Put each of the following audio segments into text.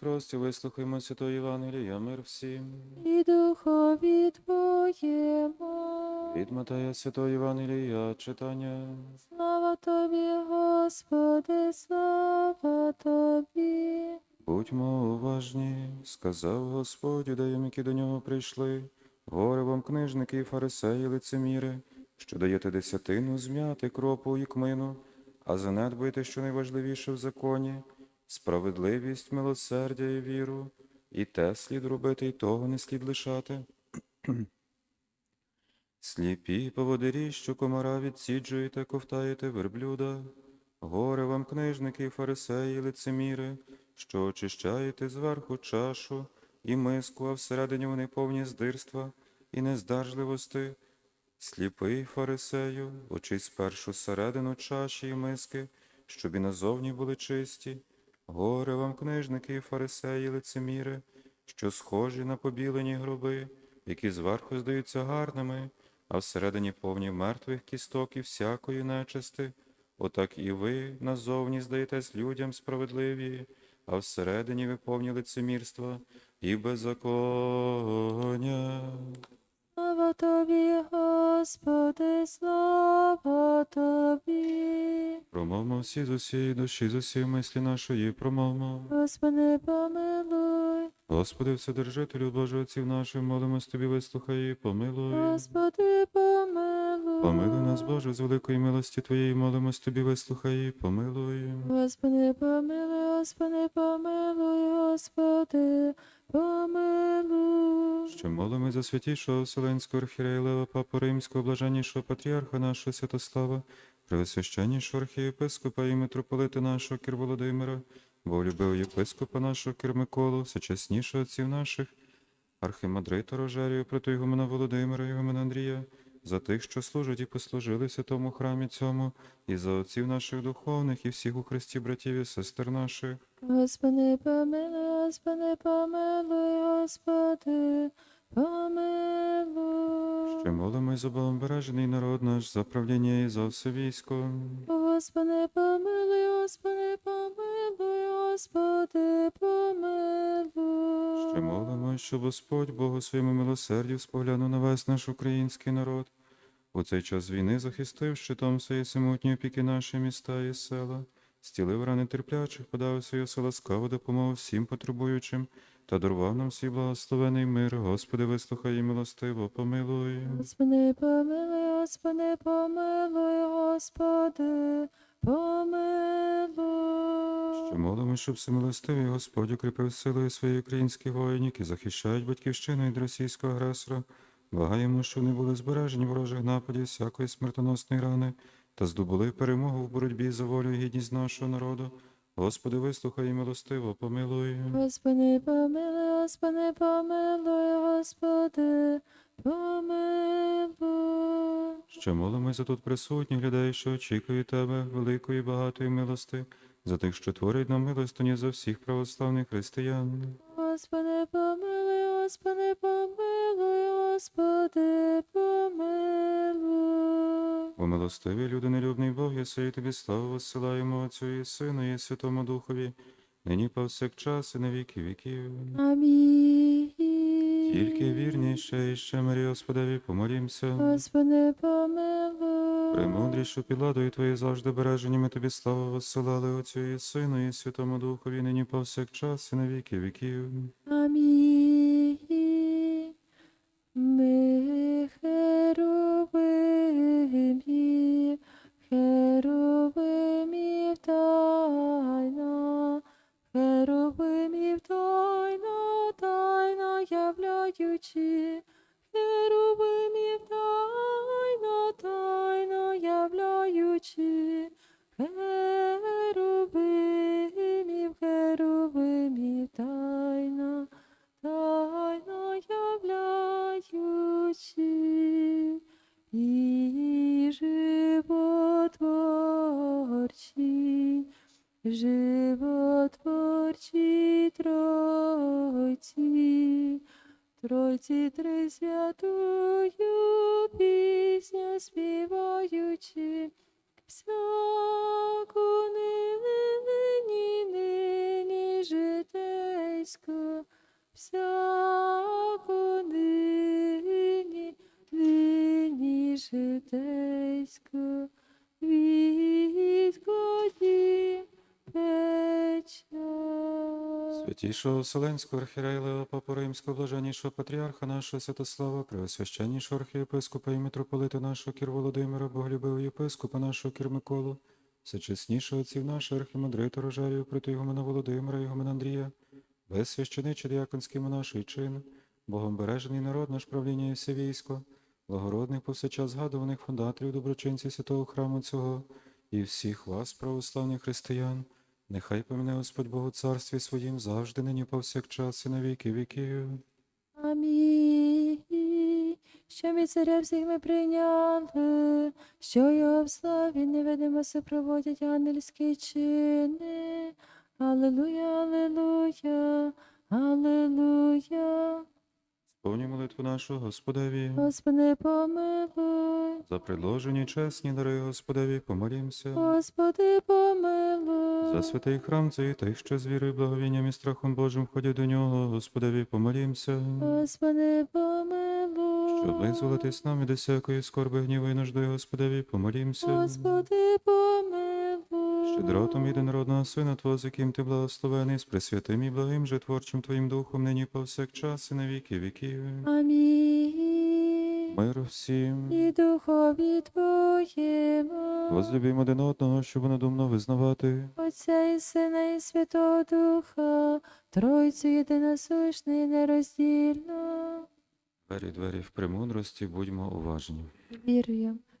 прості, вислухаймо Святої Євангелія, мир всім. і духові Твоєму. Від Матея Святої Євангелія читання. Слава Тобі, Господи, слава Тобі. Будьмо уважні, сказав Господь юдеям, які до нього прийшли. Горе вам, книжники і фарисеї, лицеміри, що даєте десятину змяти кропу і кмину, а занедбуєте, що найважливіше в законі, справедливість, милосердя і віру, і те слід робити, і того не слід лишати. Сліпі поводирі, що комара відсіджуєте, ковтаєте верблюда. Горе вам, книжники, і фарисеї, лицеміри, що очищаєте зверху чашу і миску, а всередині вони повні здирства і нездержливости. Сліпий фарисею, очись спершу середину чаші і миски, щоб і назовні були чисті. Горе вам, книжники і фарисеї, лицеміри, що схожі на побілені гроби, які зверху здаються гарними, а всередині повні мертвих кісток і всякої нечисти. Отак і ви назовні здаєтесь людям справедливі, а всередині ви повні лицемірства і беззаконня. Слава Тобі, Господи, слава Тобі. Промовмо всі з усієї душі, з усієї мислі нашої, промовмо. Господи, помилуй. Господи, Вседержителю, Боже отців наших, молимось Тобі, вислухай і помилуй. Господи, помилуй. Помилуй нас, Боже, з великої милості Твоєї, молимось Тобі, вислухай і помилуй. Господи, помилуй, Господи, помилуй, Господи, помилуй. Що молимо за святішого Вселенського архірея Папу Римського, блаженнішого патріарха нашого Святослава, превосвященнішого архієпископа і митрополита нашого Кир Володимира, любив єпископа нашого Кир Миколу, всечаснішого отців наших, архимандрита Рожарію, протоігумена Володимира, Ігумена Андрія, за тих, що служать і послужили в святому храмі цьому, і за отців наших духовних, і всіх у Христі братів і сестер наших. Господи, помилуй, Господи, помилуй, Господи, помилуй. Ще молимось за Богом народ наш, за правління і за все військо. Господи, помилуй, Господи, помилуй, Господи, помилуй. Ще молимо, щоб Господь Богу своєму милосердю споглянув на весь наш український народ. У цей час війни захистив щитом своєї самотні опіки наші міста і села, стілив рани терплячих, подав свою ласкаву допомогу всім потребуючим, та дарував нам всі благословений мир. Господи, вислухай і милостиво, помилуй. Господи, помилуй, Господи, помилуй, Господи, помилуй. Ще молимо, щоб всемилостивий Господь укріпив силою своїх українських воїнів, які захищають батьківщину від російського агресора. Благаємо, щоб не були збережені ворожих нападів всякої смертоносної рани, та здобули перемогу в боротьбі за волю і гідність нашого народу. Господи, вислухай і милостиво, помилуй. Господи, помилуй, Господи, помилуй, Господи. Що молимо за тут присутніх людей, що очікують Тебе, великої багатої милости, за тих, що творять нам милостині за всіх православних християн. Господи, помилуй, Господи, помилуй, Господи, помилуй. О милостивий люди, нелюбний Бог, єси тобі славу посилаємо Отцю і Сину, і Святому Духові, нині повсякчас і на віки віків. Амінь. Тільки вірніше і ще мирі Господеві помолімся. Господи, помилуй. Премудрішу підладою Твої завжди бережені, ми тобі славу висилали Отцю і Сину, і Святому Духові, нині повсякчас і на віки віків. Амінь. Тройці тресвятую пісню співаючи, всяку нині, нині житейську, всяку нині, нині житейську. Святішого Вселенського архірея Папу Римського, блаженнішого патріарха нашого Святослава, преосвященнішого архієпископа і митрополита нашого Кір Володимира, боголюбивого єпископа нашого Кір Миколу, всечеснішого отців нашого архімандрита Рожарію, протигумена Володимира, Ігумена Андрія, безсвященичі діяконський монаший чин, Богом бережений народ наш правління і все військо, благородних повсечас згадуваних фундаторів, доброчинців святого храму цього і всіх вас, православних християн, Нехай помине Господь Бог у царстві своїм завжди, нині повсякчас і на віки віків. Амінь. Що ми царя всіх ми прийняли, що його в славі невидимо супроводять ангельські чини. Аллилуйя, аллилуйя, аллилуйя. Сповні молитву нашу Господеві. Господи, помилуй, За предложені чесні дари Господеві помолімся. Господи, помилуй. За святий храм цей тих, що з вірою, благовінням і страхом Божим ходять до нього, Господеві помолімся. Господи, помилуй. Щоб визволитись нам від усякої скорби, гніву і нужди, Господеві помолімся. Господи, помилуй. Щедротом єдинородного Сина Твого, з яким ти благословений, з пресвятим і благим же творчим Твоїм Духом, нині повсякчас і на віки віків. Амінь. Мир всім. І духові Твоєму, Возлюбімо один одного, щоб надумно визнавати. Отця і Сина і Святого Духа, Тройцю єдиносушний нероздільно. Двері, двері в премудрості, будьмо уважні. Вірую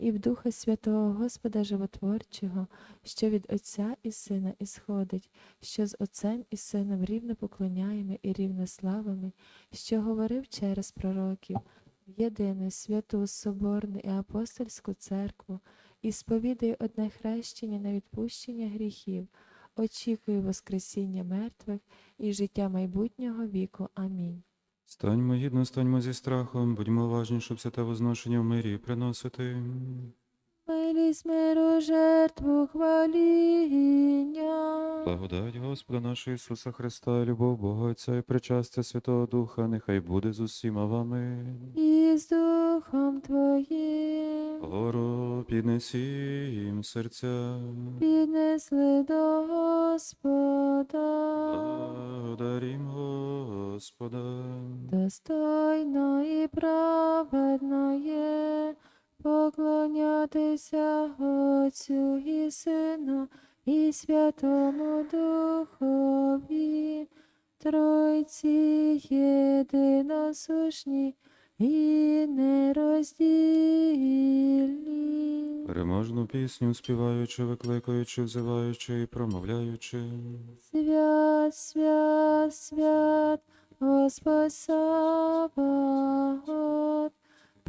і в Духа Святого Господа Животворчого, що від Отця і Сина ісходить, що з Отцем і Сином рівно поклоняємо і рівно славами, що говорив через пророків, єдину святу Соборну і апостольську церкву, і сповідаю одне хрещення на відпущення гріхів, очікую Воскресіння мертвих і життя майбутнього віку. Амінь. Станьмо гідно, станьмо зі страхом, будьмо уважні, щоб святе возношення в мирі приносити. Милість миру жертву хваління. Благодать Господа нашого Ісуса Христа, любов Бога Отця і причастя Святого Духа, нехай буде з усіма вами. і з Духом Твоїм Гору піднесім серця. піднесли до Господа, Благодарім Господа. достойно і праведно є поклонятися Отцю і Сину і Святому Духові, Тройці єдиносушні і нероздільні. Переможну пісню співаючи, викликаючи, взиваючи і промовляючи. Свят, свят, свят, Господь Саваоф,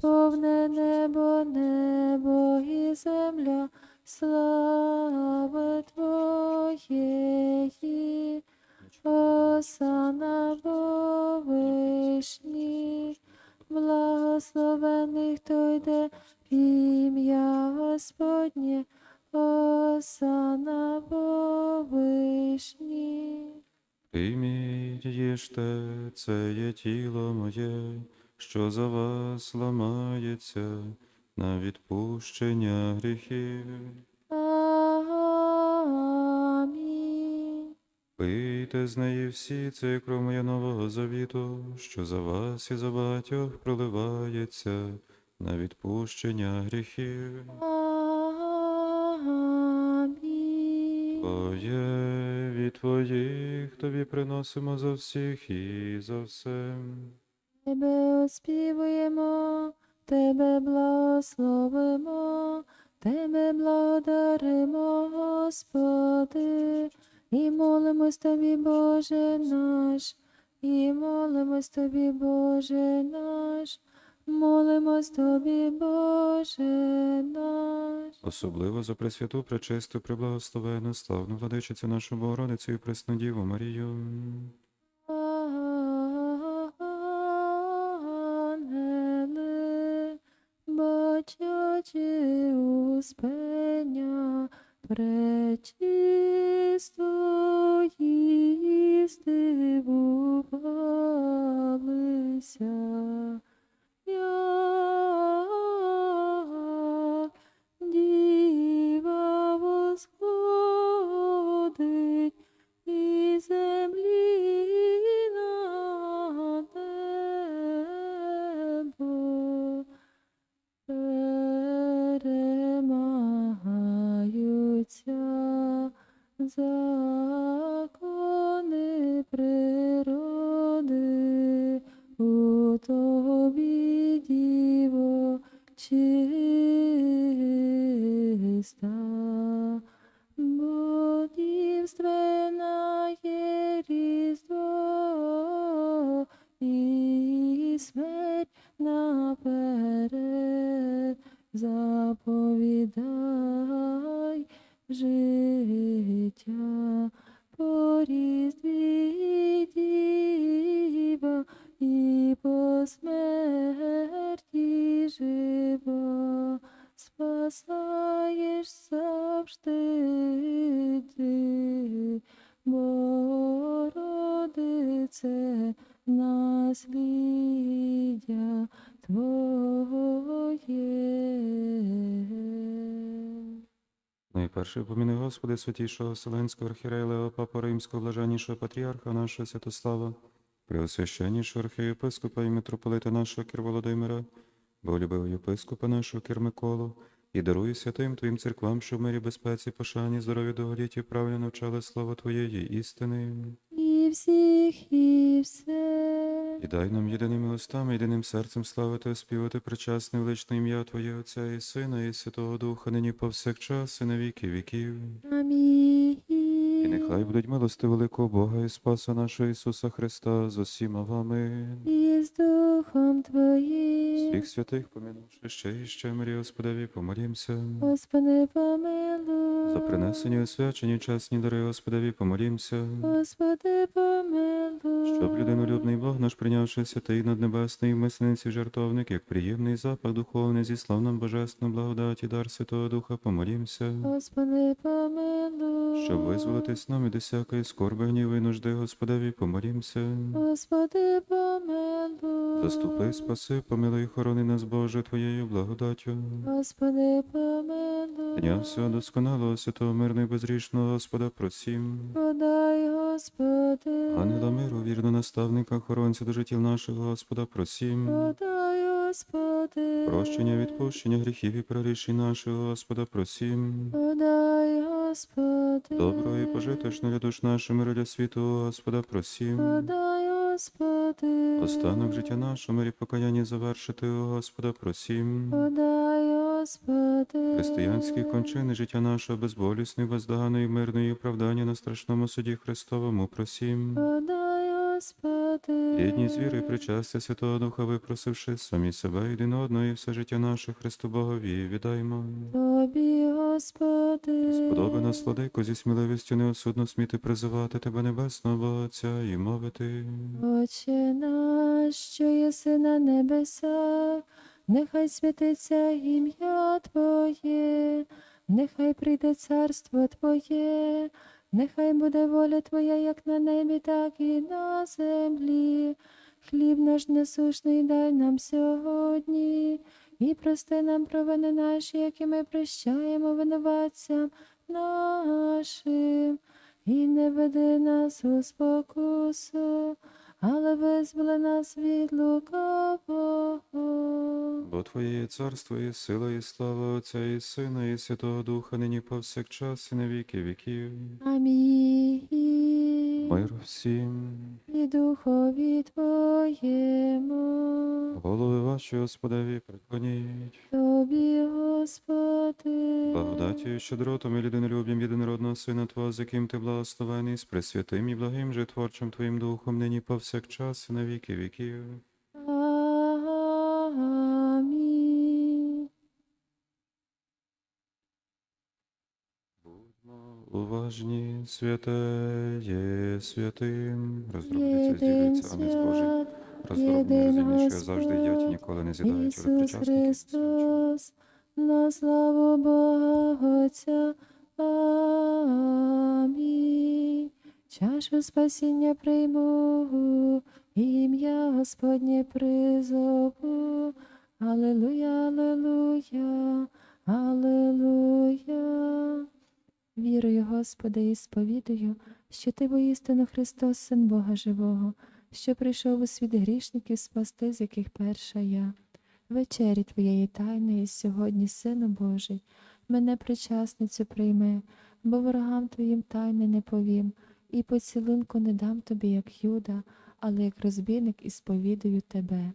повне небо, небо і земля, слави Твоєї, Осана вишні, благословений, хто йде в ім'я Господнє, Осана вишні. Прийміть, їжте, це є тіло моє, що за вас ламається на відпущення гріхів. Амінь. Пийте з неї всі, це є кров нового завіту, що за вас і за багатьох проливається на відпущення гріхів. Амінь. Твоє від Твоїх тобі приносимо за всіх і за все. Тебе оспівуємо, Тебе благословимо, Тебе благодаримо, Господи, і молимось Тобі, Боже наш, і молимось Тобі, Боже наш, молимось Тобі, Боже наш. Особливо за Пресвяту, Пречисту, Преблагословену, славну владичицю нашу Богородицю і Пресну Діву Марію. Успення, пречисто її здивувалися. Чиста. Бо дівственна насліддя Твоє. Найперше поміни Господи, святішого Вселенського архірея Папа Римського, блаженнішого патріарха нашого Святослава, преосвященнішого архієпископа і митрополита нашого Кір Володимира, боголюбивого єпископа нашого Кір Миколу, і даруй святим Твоїм церквам, що в мирі безпеці, пошані, здоров'я довголіття правильно навчали слова Твоєї істини. І всіх, і все. І дай нам єдиними устами, єдиним серцем славити, співати причасне величне ім'я Твоє Отця і Сина, і Святого Духа, нині повсякчас, і на віки віків. Амінь. І нехай будуть милости великого Бога і Спаса нашого Ісуса Христа з усіма вами. І з Духом Твоїм. Всіх святих помінувши ще і ще мирі Господеві, помолімся. Господи, помилуй. За принесені освячені чесні дари Господеві, помолімся. Господи, помилуй. Щоб людинолюбний Бог наш прийнявши святий наднебесний мисленців жертовник, як приємний запах духовний, зіслав нам божественну благодать і дар Святого Духа, помолімся. Господи, помилуй. Щоб визволитись нам від усякої скорби, гніву і нужди, Господеві, помолімся. Господи, помилуй. Заступи, спаси, помилуй, хорони нас, Боже, Твоєю благодаттю. Господи, помилуй. Дня всього досконалого, святого мирного і безрічного Господа, просім. Подай, Господи. Ангела миру, вірно наставника, охоронця до життів наших, Господа, просім. Подай, Господи. Прощення, відпущення гріхів і прорішень наших, Господа, просім. Подай, Господи. Доброго і пожиточного для душ нашим миру для світу, Господа, просім. Подай, Господи. Останок життя нашого мирі покаяння завершити, Господа, просім. Подай, Господи. Християнські кончини життя нашого безболісної, бездоганої, мирної оправдання на страшному суді Христовому, просім. Подай, Господи. Єдність віри причастя Святого Духа, випросивши самі себе один одного і все життя наше Христу Богові, віддаймо. Тобі, Господи. Сподоби нас, владико, зі сміливістю неосудно сміти призивати Тебе Небесного Отця і мовити. Отче наш, що єси на небесах, нехай святиться ім'я Твоє, нехай прийде царство Твоє, нехай буде воля Твоя, як на небі, так і на землі. Хліб наш несушний дай нам сьогодні, і прости нам провини наші, які ми прощаємо винуватцям нашим, і не веди нас у спокусу, але визволи нас від лукавого. Бо Твоє є царство і сила, і слава Отця і Сина, і Святого Духа, нині повсякчас, і на віки віків. Амінь. Мир всім. І духові Твоєму, Голови ваші, Господеві, преклоніть. Тобі, Господи, Благодаттю і щедротом і людинолюб'ям єдинородного Сина Твого, з яким ти благословений, з пресвятим і благим же творчим Твоїм Духом, нині повсякчас, і на віки віків. Амінь. Будьмо уважні, святе є святим. Роздробляться, зділюється, а не збожить. Роздробні розумні, що завжди їдять і ніколи не з'їдають, але причасників. Христос, на славу Бога Отця. Амінь. Чашу спасіння прийму, ім'я Господнє призову. Алелуя, алелуя, алелуя. Вірую, Господи, і сповідую, що Ти воістину Христос, Син Бога Живого, що прийшов у світ грішників спасти, з яких перша я. Вечері Твоєї тайної сьогодні, Сину Божий, мене причасницю прийми, бо ворогам Твоїм тайни не повім, і поцілунку не дам Тобі, як Юда, але як розбійник і сповідую Тебе.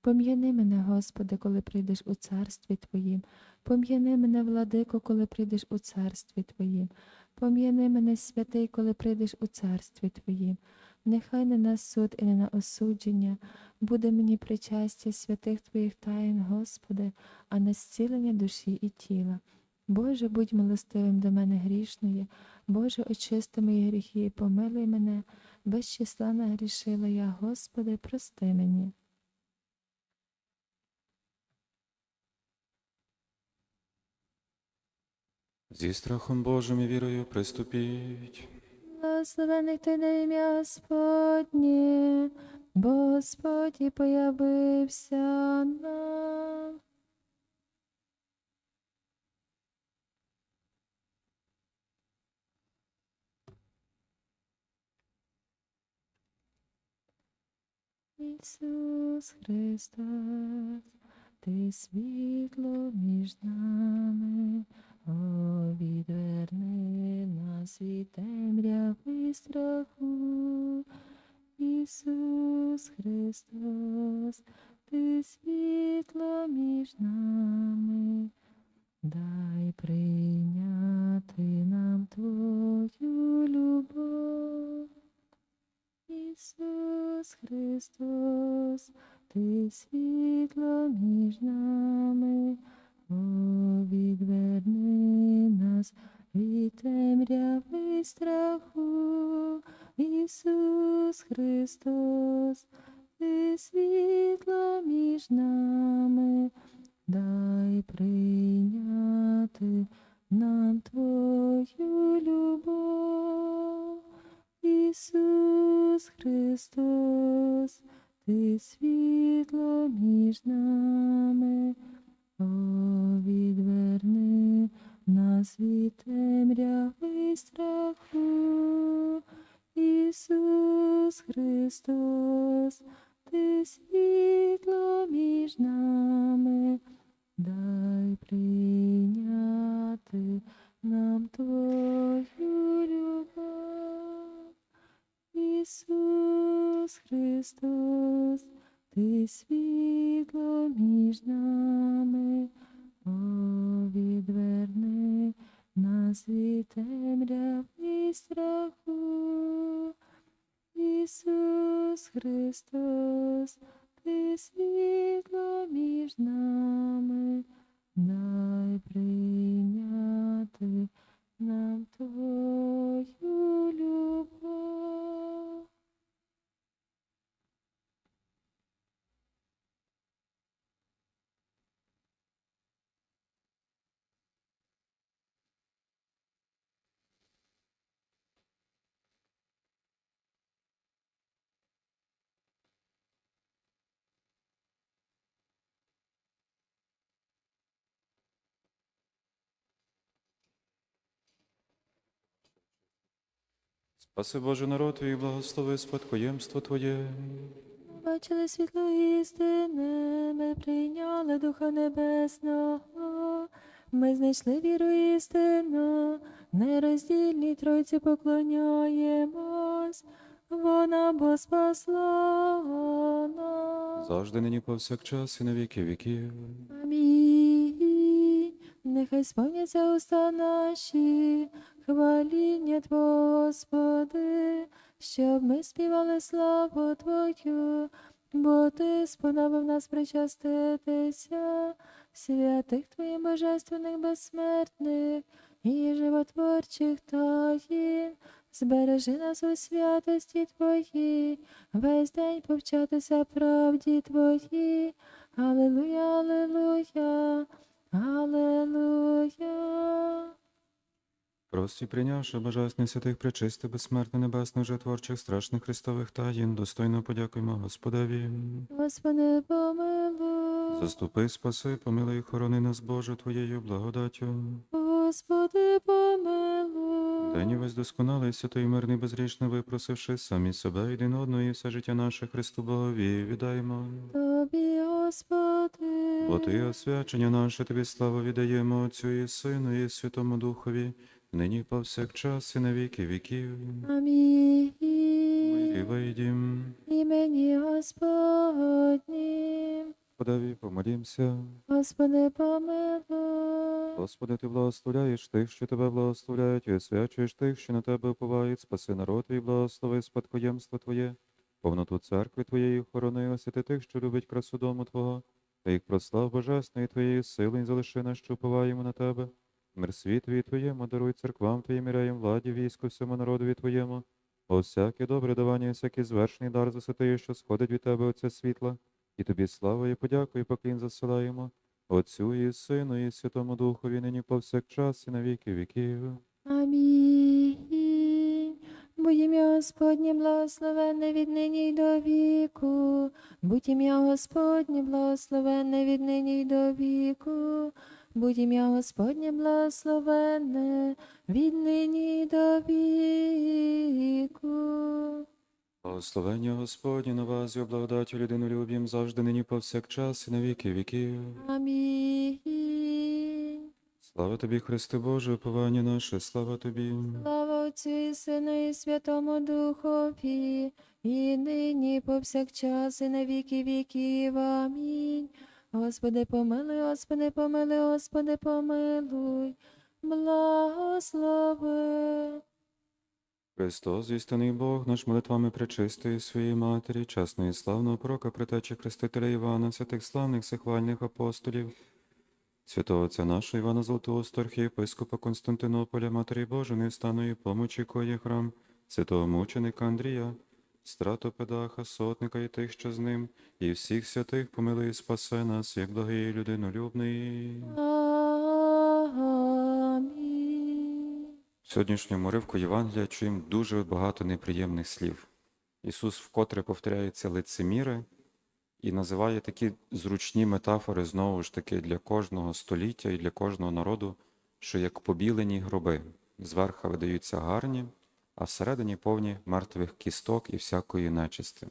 Пом'яни мене, Господи, коли прийдеш у царстві Твоїм, пом'яни мене, владико, коли прийдеш у царстві Твоїм, пом'яни мене, святий, коли прийдеш у царстві Твоїм. Нехай не на суд і не на осудження буде мені причастя святих Твоїх таїн, Господи, а на зцілення душі і тіла. Боже, будь милостивим до мене грішної, Боже, очисти мої гріхи і помилуй мене, без числа нагрішила я, Господи, прости мені. Зі страхом Божим і вірою приступіть. Благословений ти на ім'я Господнє, Господь і появився нам. Ісус Христос, ти світло між нами, о, відверни нас від темряви страху. Ісус Христос, ти світло між нами, дай прийняти нам Твою любов. Ісус Христос, ти світло між нами, о, відверни нас від темряви страху. Ісус Христос, ти світло між нами, ти світло між нами, о, відверни нас від темряви страху. Ісус Христос, нас від темряви страху. Ісус Христос, ти світло між нами, Спаси Боже народ Твій, благослови спадкоємство Твоє. побачили світло істини, ми прийняли Духа Небесного, ми знайшли віру істину, нероздільній Тройці поклоняємось, вона бо спасла нас. Завжди нині повсякчас і на віки віків. Нехай сповняться уста наші, хваління Господи, щоб ми співали славу Твою, бо Ти сподобав нас причаститися, святих Твоїх божественних безсмертних і животворчих таїн. Збережи нас у святості Твоїй, весь день повчатися правді Твоїй. Аллилуйя, аллилуйя, аллилуйя. Прості прийнявши божественних святих причисти, безсмертне небесних житворчих, страшних Христових таїн, достойно подякуємо Господеві. Господи, помилуй. Заступи, спаси, помилуй, хорони нас, Боже, Твоєю благодаттю. Господи, помилуй. День і весь досконалий, святий мирний, безрічно випросивши самі себе один одного і все життя наше Христу Богові віддаємо. Тобі, Господи. Бо Ти освячення наше, Тобі славу віддаємо Отцю і Сину і Святому Духові, нині повсякчас і на віки віків. Амінь. І вийдім. Імені Господнім. Подаві, помолімся. Господи, помилуй. Господи, Ти благословляєш тих, що Тебе благословляють, і освячуєш тих, що на Тебе уповають, спаси народ Твій, благослови спадкоємство Твоє, повноту церкви Твоєї охорони, освяти тих, що любить красу дому Твого, та їх прослав божесної Твоєї сили, і залиши нас, що уповаємо на Тебе. Мир світові Твоєму, даруй церквам Твоїм, іреям, владі, війську, всьому народові Твоєму. О всяке добре давання, і всякий звершений дар засвятий, що сходить від Тебе, Отця світла, і Тобі слава і подяку, і поклін засилаємо. Отцю і Сину, і Святому Духові, нині повсякчас, і на віки віків. Амінь. Будь ім'я Господнє благословенне від нині й до віку. Будь ім'я Господнє благословенне від нині й до віку. Будь ім'я Господнє благословенне від нині й до віку. Благословення Господні на вас і о благодаті людинолюбім завжди нині повсякчас, і на віки віків. Амінь. Слава тобі, Христе Боже, уповання наше, слава тобі. Слава Отцю і Сину і Святому Духові, і нині повсякчас і на віки віків. Амінь. Господи, помилуй, Господи, помилуй, Господи, помилуй, благослови. Христос, істинний Бог, наш молитвами пречистої своєї Матері, чесної славного пророка, притечі Хрестителя Івана, святих славних сихвальних апостолів, святого Отця нашого Івана Золотоусту, архієпископа Константинополя, Матері Божої, нестаної помочі, кої храм, святого мученика Андрія, стратопедаха, сотника і тих, що з ним, і всіх святих помилуй і спасе нас, як благий людинолюбний. Сьогоднішньому ривку Євангелія чуємо дуже багато неприємних слів. Ісус вкотре повторяється лицеміри і називає такі зручні метафори знову ж таки для кожного століття і для кожного народу, що як побілені гроби, зверха видаються гарні, а всередині повні мертвих кісток і всякої нечисти.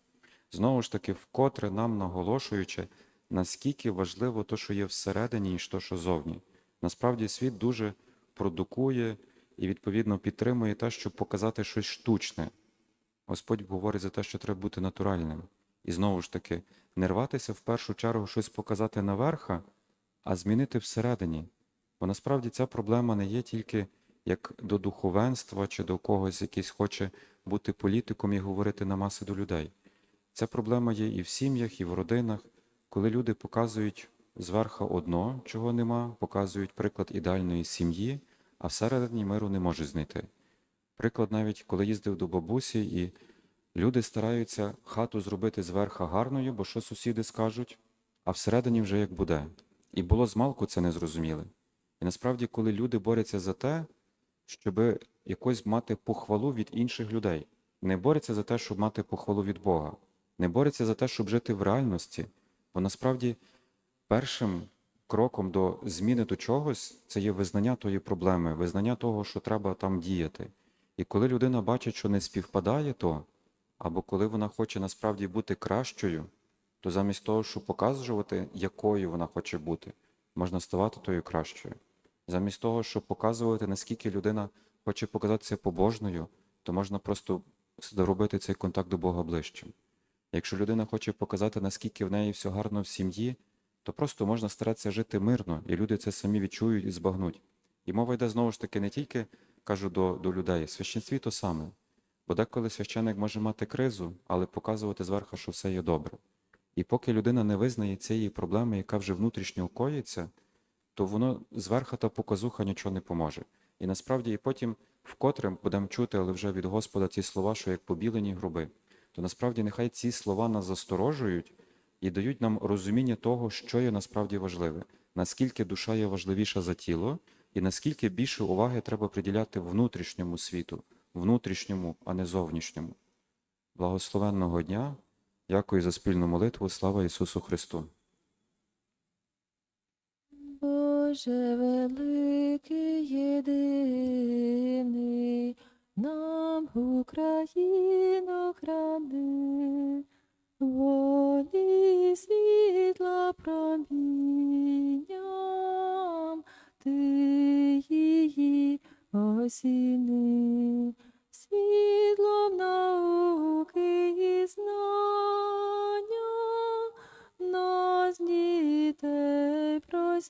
Знову ж таки, вкотре нам наголошуючи, наскільки важливо то, що є всередині, і то, що зовні. Насправді світ дуже продукує і відповідно підтримує те, щоб показати щось штучне. Господь говорить за те, що треба бути натуральним. І знову ж таки, не рватися в першу чергу щось показати наверха, а змінити всередині. Бо насправді ця проблема не є тільки як до духовенства чи до когось, якийсь хоче бути політиком і говорити на маси до людей. Ця проблема є і в сім'ях, і в родинах, коли люди показують зверха одно, чого нема, показують приклад ідеальної сім'ї, а всередині миру не можуть знайти. Приклад навіть, коли їздив до бабусі, і люди стараються хату зробити зверха гарною, бо що сусіди скажуть, а всередині вже як буде. І було змалку це не зрозуміли. І насправді, коли люди борються за те, щоб якось мати похвалу від інших людей, не борються за те, щоб мати похвалу від Бога, не борються за те, щоб жити в реальності, бо насправді першим кроком до зміни до чогось це є визнання тої проблеми, визнання того, що треба там діяти. І коли людина бачить, що не співпадає то, або коли вона хоче насправді бути кращою, то замість того, щоб показувати, якою вона хоче бути, можна ставати тою кращою. Замість того, щоб показувати, наскільки людина хоче показатися побожною, то можна просто зробити цей контакт до Бога ближчим. Якщо людина хоче показати, наскільки в неї все гарно в сім'ї, то просто можна старатися жити мирно, і люди це самі відчують і збагнуть. І мова йде знову ж таки не тільки кажу до, до людей, священстві то саме. Бо деколи священик може мати кризу, але показувати зверху, що все є добре. І поки людина не визнає цієї проблеми, яка вже внутрішньо коїться, то воно зверху та показуха нічого не поможе. І насправді, і потім, вкотре будемо чути, але вже від Господа ці слова, що як побілені гроби, то насправді нехай ці слова нас засторожують і дають нам розуміння того, що є насправді важливе, наскільки душа є важливіша за тіло, і наскільки більше уваги треба приділяти внутрішньому світу, внутрішньому, а не зовнішньому. Благословенного дня! Дякую за спільну молитву. Слава Ісусу Христу! Боже великий єдиний, нам Україну храни, Води світла промінням, ти її осіни, світлом науки і знання, нас дітей прості.